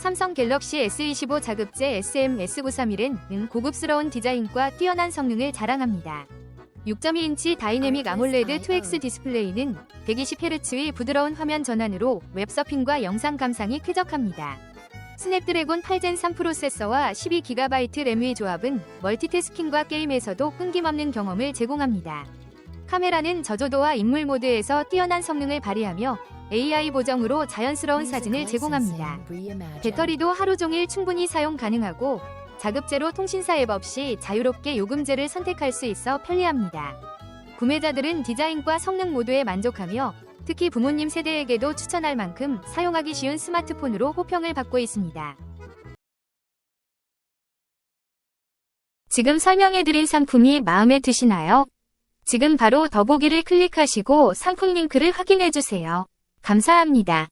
삼성 갤럭시 S25 자급제 SM-S931은 고급스러운 디자인과 뛰어난 성능을 자랑합니다. 6.2인치 다이내믹 아몰레드 2X 디스플레이는 120Hz의 부드러운 화면 전환으로 웹서핑과 영상 감상이 쾌적합니다. 스냅드래곤 8젠 3 프로세서와 12GB 램의 조합은 멀티태스킹과 게임에서도 끊김없는 경험을 제공합니다. 카메라는 저조도와 인물 모드에서 뛰어난 성능을 발휘하며 AI 보정으로 자연스러운 사진을 제공합니다. 배터리도 하루 종일 충분히 사용 가능하고 자급제로 통신사 앱 없이 자유롭게 요금제를 선택할 수 있어 편리합니다. 구매자들은 디자인과 성능 모두에 만족하며 특히 부모님 세대에게도 추천할 만큼 사용하기 쉬운 스마트폰으로 호평을 받고 있습니다. 지금 설명해드린 상품이 마음에 드시나요? 지금 바로 더보기를 클릭하시고 상품 링크를 확인해주세요. 감사합니다.